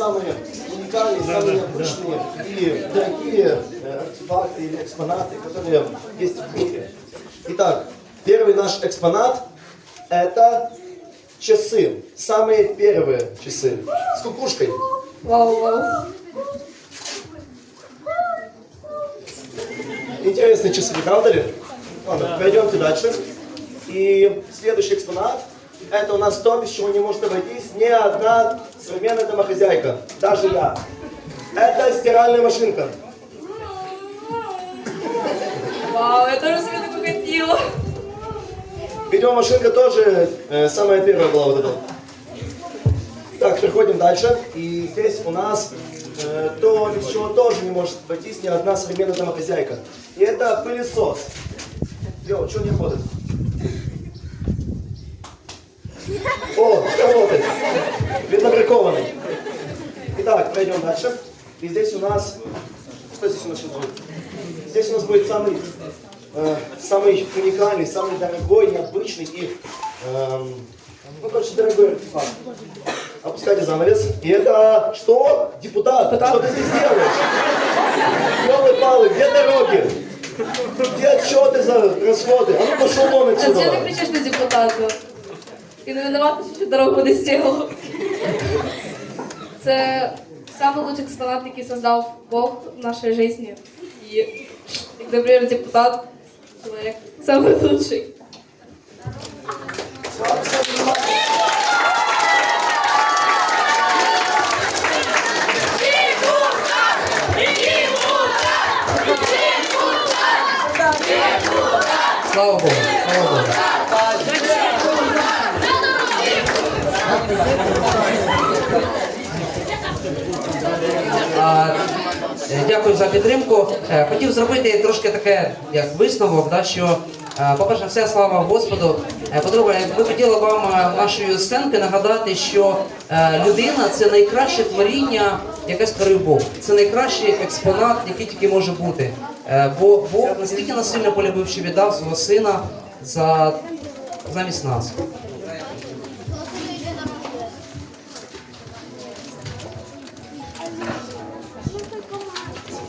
самые уникальные, самые необычные и дорогие э, артефакты или экспонаты, которые есть в мире. Итак, первый наш экспонат – это часы. Самые первые часы с кукушкой. Вау, вау. Интересные часы, не правда ли? Ладно, пойдемте дальше. И следующий экспонат – это у нас то, без чего не может обойтись ни одна современная домохозяйка, даже я. Это стиральная машинка. Вау, я тоже себе такую хотела. Видеомашинка тоже э, самая первая была вот эта. Так, переходим дальше. И здесь у нас э, то, без чего тоже не может обойтись ни одна современная домохозяйка. И это пылесос. Йо, что не работает? О, работает. Видно бракованный. Итак, пройдем дальше. И здесь у нас... Что здесь у нас сейчас будет? Здесь у нас будет самый, э, самый уникальный, самый дорогой, необычный и... эм, ну, короче, дорогой артефакт. Опускайте занавес. И это что? Депутат, что ты здесь делаешь? Елы-палы, где дороги? Где отчеты за расходы? А ну пошел вон А зачем ты отсюда. кричишь на депутата? Ти не винувата, що дорогу не зробив. Це самый лучший экспонат, який создав Бог в нашей жизни. И, например, депутат, человек самый лучший. Слава Богу, слава Богу. Дякую за підтримку. Е, Хотів зробити трошки таке як висновок, да, що, е, по-перше, все слава Господу. Е, По-друге, ми хотіли вам е, нашої сценки нагадати, що е, людина це найкраще творіння, яке створив Бог. Це найкращий експонат, який тільки може бути. Е, Бо Бог настільки насильно полюбив, що віддав свого сина за замість нас.